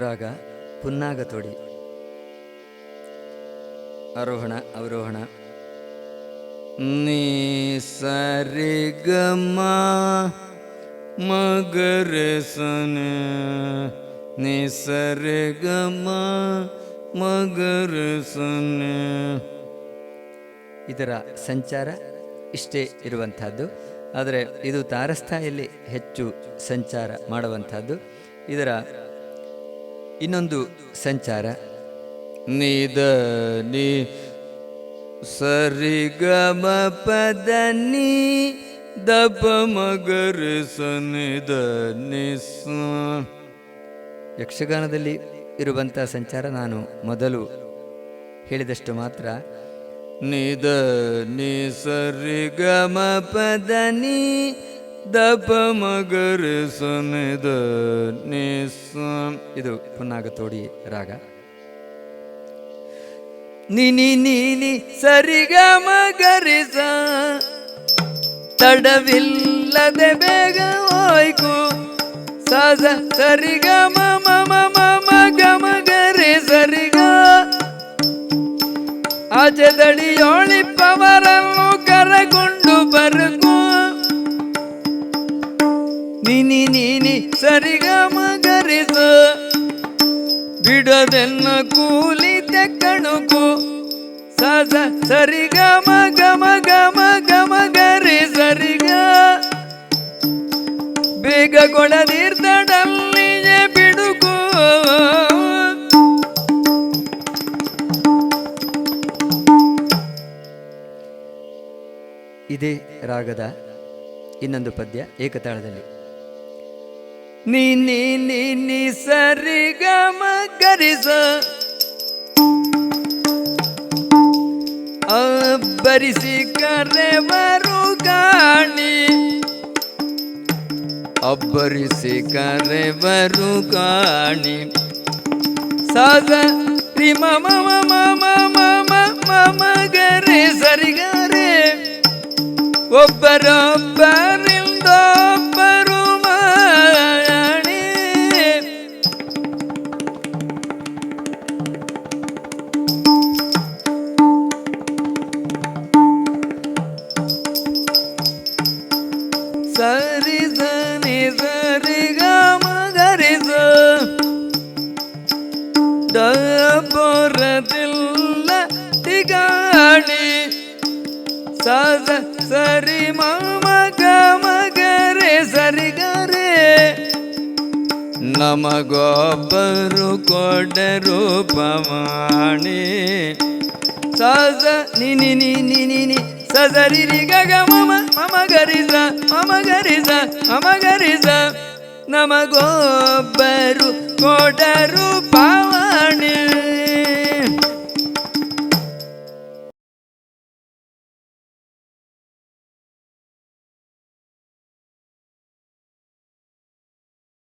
ರಾಗ ಪುನ್ನಾಗತೋಡಿ ಆರೋಹಣ, ಅವರೋಹಣ. ನೀ ಸರಿ ಗಮ ಮಗರ ಸನ ನೀ ಸರಿ ಗಮ ಮಗರ ಸನ. ಇದರ ಸಂಚಾರ ಇಷ್ಟೇ ಇರುವಂಥದ್ದು, ಆದರೆ ಇದು ತಾರಸ್ಥಾಯಲ್ಲಿ ಹೆಚ್ಚು ಸಂಚಾರ ಮಾಡುವಂಥದ್ದು. ಇದರ ಇನ್ನೊಂದು ಸಂಚಾರ. ನಿದ ನಿ ಸರಿ ಗಮ ಪದ ನೀ ದಪ ಮಗರ ಸನಿದ ನಿಸ ಯಕ್ಷಗಾನದಲ್ಲಿ ಇರುವಂಥ ಸಂಚಾರ ನಾನು ಮೊದಲು ಹೇಳಿದಷ್ಟು ಮಾತ್ರ. ನಿದ ನಿ ಸರಿ ಗಮ ಪದ ನೀ ದಪ ಮಗರ ಸನಿದ ಇದು ಪುನ್ನಾಗತೋಡಿ ರಾಗ. ನಿನಿ ನೀನಿ ಸರಿಗ ಮಗರಿಸ. ತಡವಿಲ್ಲದೆ ಬೇಗ ಹೋಯ್ಕು. ಸಾಸ ಸರಿಗ ಮಮ ಮಮ ಮಗ ಮಗರಿ ಸರಿಗ. ಆಚೆ ದಡಿಯೋಳಿಪ್ಪವರನ್ನು ಕರಗೊಂಡು ಬರಕು ನಿನಿ ನೀನಿ ಸರಿಗ ಮಗರಿಸ ಬಿಡದೆನ್ನ ಕೂಲಿ ತೆಕ್ಕಣುಕು ಸದ ಸರಿಗ ಮಗ ಮಗ ಮಗ ಮಗರಿ ಸರಿಗ. ಬೇಗ ಕೊಡದಿರ್ದಡಲ್ಲಿಯೇ ಬಿಡುಕು. ಇದೇ ರಾಗದ ಇನ್ನೊಂದು ಪದ್ಯ ಏಕತಾಳದಲ್ಲಿ. ನೀ ನೀ ನೀ ನೀ ಸರಿ ಗಮ ಗರಿಸ ಅಬ್ಬರಿಸಿ ಕರೆವರು ಕಾಣಿ ಅಬ್ಬರಿಸಿ ಕರೆವರು ಗಾಣಿ ಸಾಸ ರಿ ಮಮ ಮಮ ಮಮ ಮಮ ಗರೆ ಸರಿಗಾರೆ ಒಬ್ಬರೊಬ್ಬರಿಂದೊಬ್ಬರು ಸರಿ ಸನಿ ಸರಿ ಗಮ ಗರಿಸ ಡಬರದಿಲ್ಲ ತಿಗಾಣಿ. ಸದ ಸರಿ ಮಮ ಗಮ ಗರೆ ಗರೆ ನಮಗೊಬ್ಬರು ಕೊಡರು ಪವಾಣಿ ಸದ ನಿನಿ ನಿನಿ ನಿನಿ ಸದರಿ ರಿ ಗಗ ಮಮ ಮಮ ಗರಿಸ ಮಮ ನಮಗೊಬ್ಬರು ಕೊಡರು ಪವಾಣಿ